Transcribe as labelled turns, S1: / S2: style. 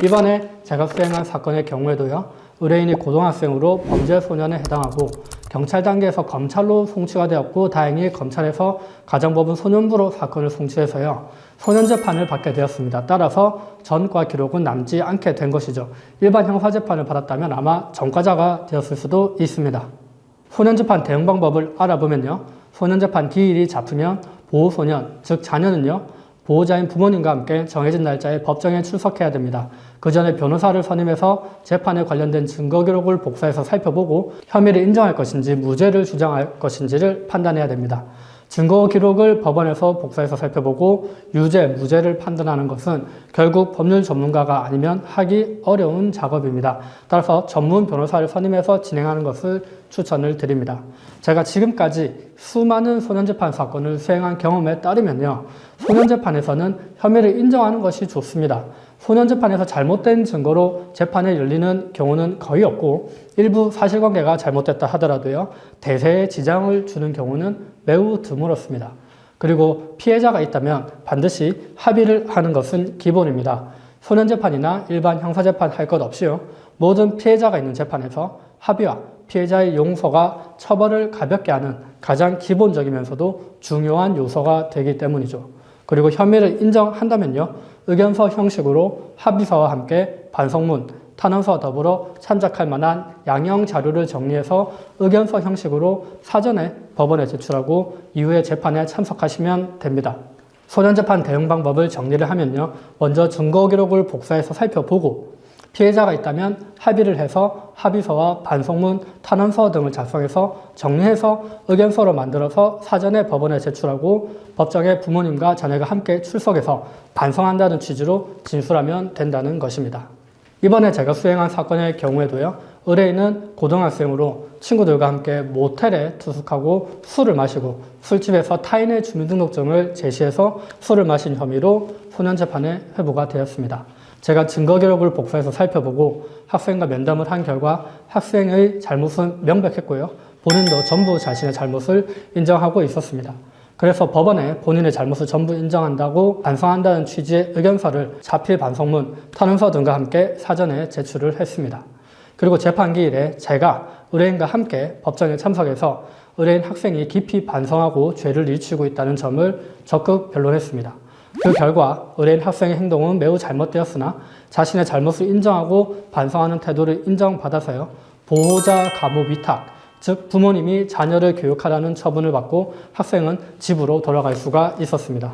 S1: 이번에 제가 수행한 사건의 경우에도요. 의뢰인이 고등학생으로 범죄 소년에 해당하고 경찰 단계에서 검찰로 송치가 되었고 다행히 검찰에서 가정법원 소년부로 사건을 송치해서요. 소년 재 판을 받게 되었습니다. 따라서 전과 기록은 남지 않게 된 것이죠. 일반 형사 재판을 받았다면 아마 전과자가 되었을 수도 있습니다. 소년재판 대응 방법을 알아보면요. 소년재판 기일이 잡히면 보호소년, 즉 자녀는요. 보호자인 부모님과 함께 정해진 날짜에 법정에 출석해야 됩니다. 그 전에 변호사를 선임해서 재판에 관련된 증거 기록을 복사해서 살펴보고 혐의를 인정할 것인지 무죄를 주장할 것인지를 판단해야 됩니다. 증거 기록을 법원에서 복사해서 살펴보고 유죄, 무죄를 판단하는 것은 결국 법률 전문가가 아니면 하기 어려운 작업입니다. 따라서 전문 변호사를 선임해서 진행하는 것을 추천을 드립니다. 제가 지금까지 수많은 소년재판 사건을 수행한 경험에 따르면요. 소년재판에서는 혐의를 인정하는 것이 좋습니다. 소년재판에서 잘못된 증거로 재판에 열리는 경우는 거의 없고 일부 사실관계가 잘못됐다 하더라도요. 대세에 지장을 주는 경우는 매우 드물었습니다. 그리고 피해자가 있다면 반드시 합의를 하는 것은 기본입니다. 소년재판이나 일반 형사재판 할 것 없이요. 모든 피해자가 있는 재판에서 합의와 피해자의 용서가 처벌을 가볍게 하는 가장 기본적이면서도 중요한 요소가 되기 때문이죠. 그리고 혐의를 인정한다면요. 의견서 형식으로 합의서와 함께 반성문, 탄원서와 더불어 참작할 만한 양형 자료를 정리해서 의견서 형식으로 사전에 법원에 제출하고 이후에 재판에 참석하시면 됩니다. 소년재판 대응 방법을 정리를 하면요. 먼저 증거 기록을 복사해서 살펴보고 피해자가 있다면 합의를 해서 합의서와 반성문, 탄원서 등을 작성해서 정리해서 의견서로 만들어서 사전에 법원에 제출하고 법정에 부모님과 자녀가 함께 출석해서 반성한다는 취지로 진술하면 된다는 것입니다. 이번에 제가 수행한 사건의 경우에도요, 의뢰인은 고등학생으로 친구들과 함께 모텔에 투숙하고 술을 마시고 술집에서 타인의 주민등록증을 제시해서 술을 마신 혐의로 소년 재판에 회부가 되었습니다. 제가 증거 기록을 복사해서 살펴보고 학생과 면담을 한 결과 학생의 잘못은 명백했고요. 본인도 전부 자신의 잘못을 인정하고 있었습니다. 그래서 법원에 본인의 잘못을 전부 인정한다고 반성한다는 취지의 의견서를 자필 반성문, 탄원서 등과 함께 사전에 제출을 했습니다. 그리고 재판기일에 제가 의뢰인과 함께 법정에 참석해서 의뢰인 학생이 깊이 반성하고 죄를 일치고 있다는 점을 적극 변론했습니다. 그 결과 의뢰인 학생의 행동은 매우 잘못되었으나 자신의 잘못을 인정하고 반성하는 태도를 인정받아서요. 보호자 감호 위탁, 즉 부모님이 자녀를 교육하라는 처분을 받고 학생은 집으로 돌아갈 수가 있었습니다.